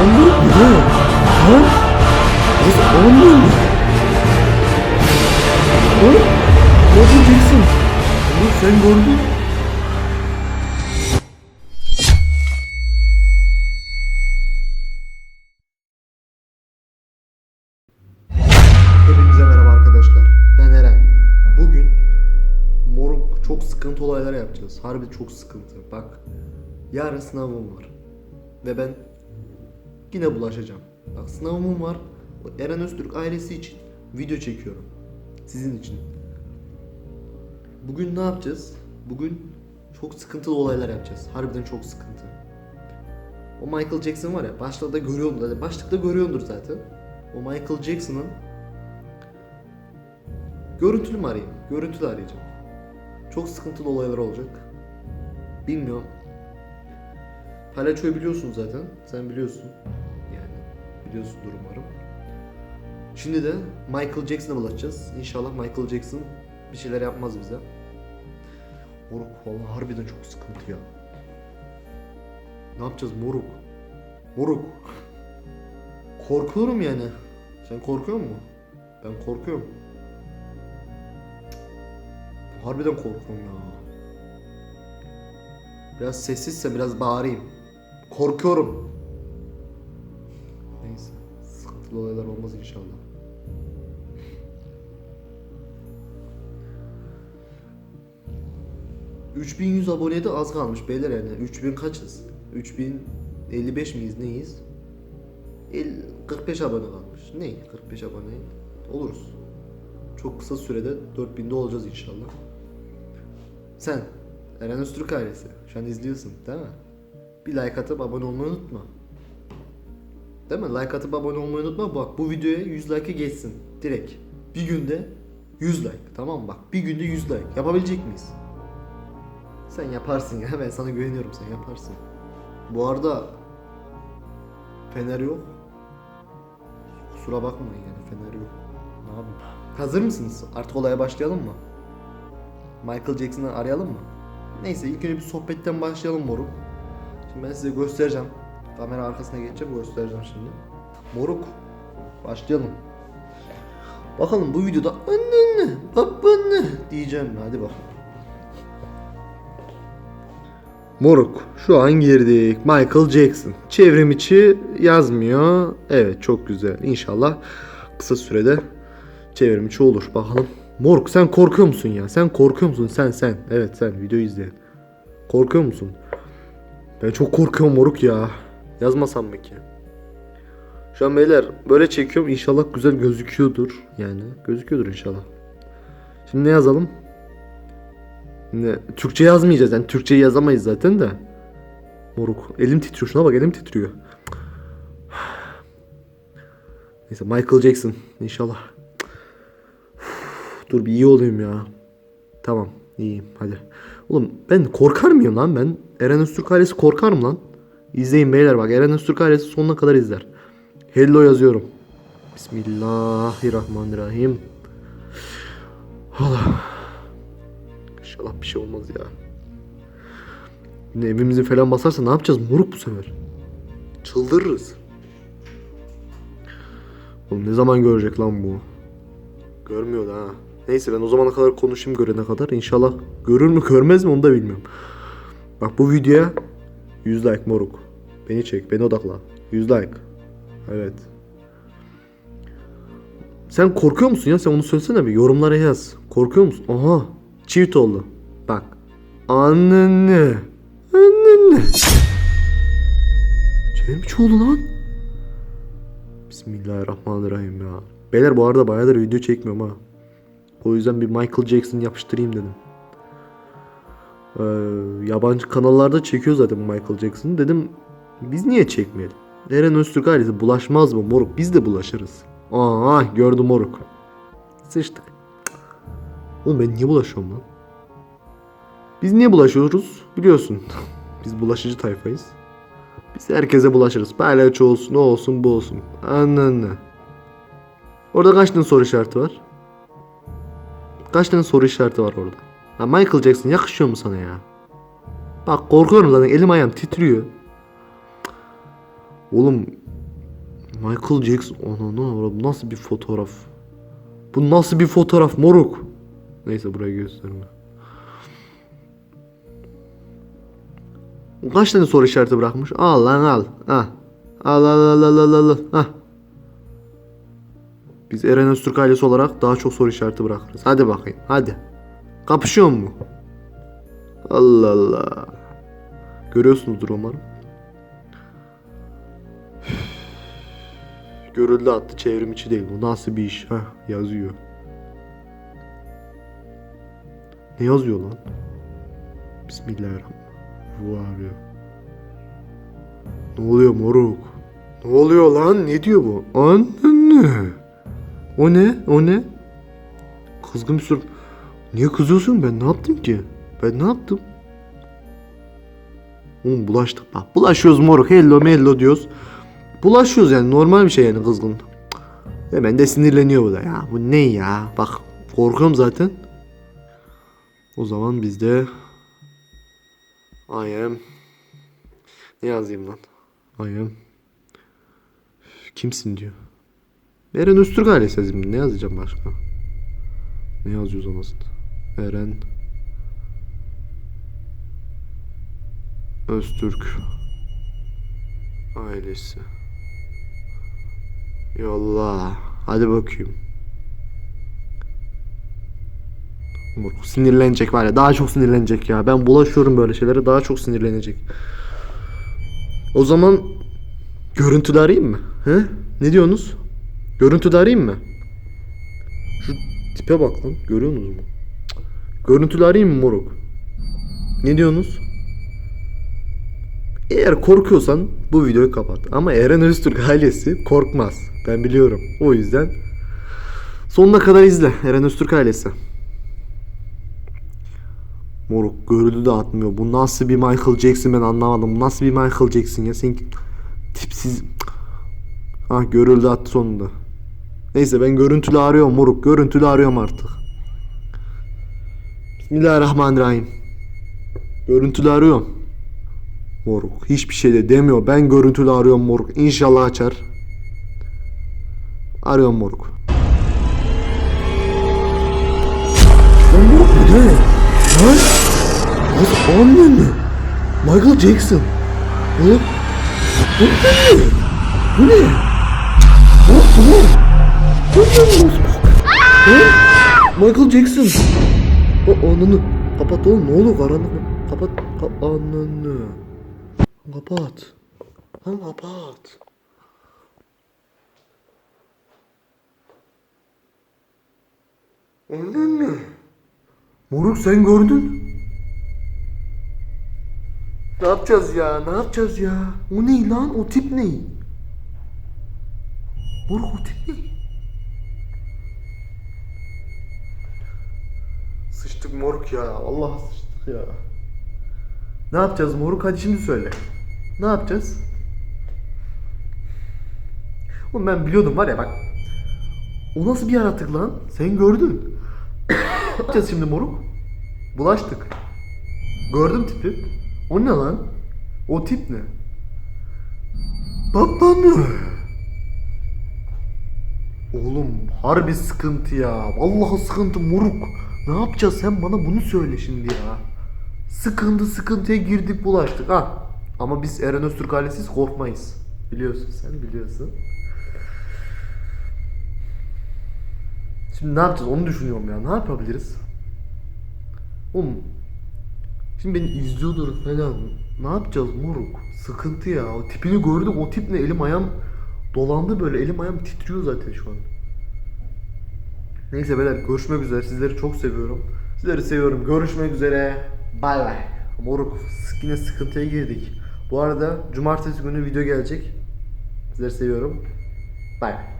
Moruk bu ne? Lan? Nasıl anlıyor mu? Lan? Michael Jackson. Oğlum sen gördün. Merhaba arkadaşlar. Ben Eren. Bugün moruk çok sıkıntı olaylar yapacağız. Harbi çok sıkıntı. Bak yarın sınavım var. Ve ben yine bulaşacağım. Bak sınavım var. Eren Öztürk ailesi için video çekiyorum. Sizin için. Bugün ne yapacağız? Bugün çok sıkıntılı olaylar yapacağız. Harbiden çok sıkıntı. O Michael Jackson var ya başta da görüyordur. Başlıkta görüyordur zaten. O Michael Jackson'ın Görüntülü mü arayayım? Görüntülü arayacağım. Çok sıkıntılı olaylar olacak. Bilmiyorum. Palyaçoyu biliyorsun zaten. Sen biliyorsun. Biliyorsundur umarım. Şimdi de Michael Jackson'a bulaşacağız. İnşallah Michael Jackson bir şeyler yapmaz bize. Moruk vallahi harbiden çok sıkıntı ya. Ne yapacağız moruk? Moruk. Korkuyorum yani. Sen korkuyor musun? Ben korkuyorum. Harbiden korkuyorum ya. Biraz sessizse biraz bağırayım. Korkuyorum. Neyse. Sıkıntılı olaylar olmaz inşallah. ...3100 aboneye de az kalmış beyler yani. 3000 kaçız? 3055 miyiz neyiz? El- 45 abone kalmış. Ne? 45 abone oluruz. Çok kısa sürede 4000'de olacağız inşallah. Sen Eren Öztürk ailesi. Şu an izliyorsun değil mi? Bir like atıp abone olmayı unutma. Değil mi? Like atıp abone olmayı unutma. Bak bu videoya 100 like'ı geçsin. Direkt. Bir günde 100 like. Tamam? Bak bir günde 100 like. Yapabilecek miyiz? Sen yaparsın ya. Ben sana güveniyorum. Sen yaparsın. Bu arada Fener yok. Kusura bakmayın yani Fener yok. Ne yapayım? Hazır mısınız? Artık olaya başlayalım mı? Michael Jackson'ı arayalım mı? Neyse ilk önce bir sohbetten başlayalım moruk. Şimdi ben size göstereceğim. Kamera arkasına geçeceğim göstereceğim şimdi. Moruk. Başlayalım. Bakalım bu videoda anne babanne diyeceğim? Hadi bakalım. Moruk şu an girdik. Michael Jackson. Çevrim içi yazmıyor. Evet çok güzel. İnşallah kısa sürede çevrim içi olur. Bakalım. Moruk sen korkuyor musun ya? Sen korkuyor musun? Sen sen. Evet sen videoyu izle. Korkuyor musun? Ben çok korkuyorum moruk ya. Yazmasam mı ki? Şu an beyler böyle çekiyorum. İnşallah güzel gözüküyordur. Yani gözüküyordur inşallah. Şimdi ne yazalım? Ne? Türkçe yazmayacağız yani Türkçe yazamayız zaten de. Moruk. Elim titriyor şuna bak elim titriyor. Neyse Michael Jackson inşallah. Dur bir iyi olayım ya. Tamam iyiyim hadi. Oğlum ben korkar mıyım lan ben? Eren Öztürk ailesi korkar mı lan? İzleyin beyler bak Eren Öztürk ailesi sonuna kadar izler. Hello yazıyorum. Bismillahirrahmanirrahim. Allah. İnşallah bir şey olmaz ya. Yine evimizi falan basarsa ne yapacağız moruk bu sefer? Çıldırırız. Oğlum ne zaman görecek lan bu? Görmüyor da ha. Neyse ben o zamana kadar konuşayım görene kadar. İnşallah görür mü görmez mi onu da bilmiyorum. Bak bu videoya 100 like moruk. Beni çek, beni odakla. 100 like. Evet. Sen korkuyor musun ya? Sen onu söylesene bir. Yorumlara yaz. Korkuyor musun? Aha. Çift oldu. Bak. Annene. Annene. Çevirmiş oldu lan. Bismillahirrahmanirrahim ya. Beyler bu arada bayağıdır video çekmiyorum ha. O yüzden bir Michael Jackson yapıştırayım dedim. Ee, yabancı kanallarda çekiyor zaten Michael Jackson. Dedim biz niye çekmeyelim? Eren Öztürk ailesi bulaşmaz mı moruk? Biz de bulaşırız. Aa gördüm moruk. Sıçtık. Oğlum ben niye bulaşıyorum lan? Biz niye bulaşıyoruz? Biliyorsun. Biz bulaşıcı tayfayız. Biz herkese bulaşırız. Palyaço olsun, o olsun, bu olsun. Anne Orada kaç tane soru işareti var? Kaç tane soru işareti var orada? Ha Michael Jackson yakışıyor mu sana ya? Bak korkuyorum zaten elim ayağım titriyor. Oğlum Michael Jackson. Ana bu nasıl bir fotoğraf? Bu nasıl bir fotoğraf moruk? Neyse buraya gösterme. Kaç tane soru işareti bırakmış? Al lan al. Ha. Al al al al al al. Ha. Biz Eren Öztürk ailesi olarak daha çok soru işareti bırakırız. Hadi bakayım. Hadi. Kapışıyor mu? Allah Allah. Görüyorsunuzdur umarım. Görüldü attı çevrim içi değil. Bu nasıl bir iş? Ha yazıyor. Ne yazıyor lan? Bismillahirrahmanirrahim. Bu abi. Ne oluyor moruk? Ne oluyor lan? Ne diyor bu? Anne. O ne? O ne? Kızgın bir soru. Niye kızıyorsun? Ben ne yaptım ki? Ben ne yaptım? Oğlum bulaştık bak. Bulaşıyoruz moruk. Hello mello diyoruz. Bulaşıyoruz yani normal bir şey yani kızgın. Hemen de sinirleniyor bu da ya. Bu ne ya? Bak korkuyorum zaten. O zaman biz de I am ne yazayım lan? I am Kimsin diyor. Eren Öztürk ailesi yazayım. Ne yazacağım başka? Ne yazıyoruz anasını? Eren Öztürk ailesi. Yolla. Hadi bakayım. Moruk sinirlenecek var ya daha çok sinirlenecek ya. Ben bulaşıyorum böyle şeylere daha çok sinirlenecek. O zaman görüntülü arayayım mı? He? Ne diyorsunuz? Görüntülü arayayım mı? Şu tipe bak lan. Görüyorsunuz mu? Görüntülü arayayım mı moruk? Ne diyorsunuz? Eğer korkuyorsan bu videoyu kapat. Ama Eren Öztürk ailesi korkmaz. Ben biliyorum. O yüzden sonuna kadar izle Eren Öztürk ailesi. Moruk görüldü de atmıyor. Bu nasıl bir Michael Jackson ben anlamadım. Nasıl bir Michael Jackson ya? Sen tipsiz. Ha görüldü attı sonunda. Neyse ben görüntülü arıyorum moruk. Görüntülü arıyorum artık. Bismillahirrahmanirrahim. Görüntülü arıyorum. Moruk hiçbir şey de demiyor. Ben görüntülü arıyorum moruk. İnşallah açar. Arıyorum moruk. Lan moruk bu ne? Lan? Nasıl anne mi? Michael Jackson. Oğlum. Bu ne? Bu ne? Moruk bu ne? Bu ne? Michael Jackson. O ananı. Kapat oğlum ne oluyor karanlık mı? Kapat. Ka ananı. Kapat. Lan kapat. Ananı. Moruk sen gördün. Ne yapacağız ya? Ne yapacağız ya? O ne lan? O tip ne? Moruk o tip ne? Sıçtık moruk ya. Allah sıçtık ya. Ne yapacağız moruk? Hadi şimdi söyle. Ne yapacağız? Oğlum ben biliyordum var ya bak. O nasıl bir yaratık lan? Sen gördün. ne yapacağız şimdi moruk? Bulaştık. Gördüm tipi. O ne lan? O tip ne? Baba mı? Oğlum harbi sıkıntı ya. Vallahi sıkıntı moruk. Ne yapacağız sen bana bunu söyle şimdi ya. Sıkıntı sıkıntıya girdik bulaştık ha. Ama biz Eren Öztürk ailesiz korkmayız. Biliyorsun sen biliyorsun. Şimdi ne yapacağız onu düşünüyorum ya. Ne yapabiliriz? Oğlum Şimdi beni izliyordur falan. Ne yapacağız moruk? Sıkıntı ya. O tipini gördük. O tip ne? Elim ayağım dolandı böyle. Elim ayağım titriyor zaten şu an. Neyse beyler görüşmek üzere. Sizleri çok seviyorum. Sizleri seviyorum. Görüşmek üzere. Bay bay. Moruk yine sıkıntıya girdik. Bu arada cumartesi günü video gelecek. Sizleri seviyorum. Bay bay.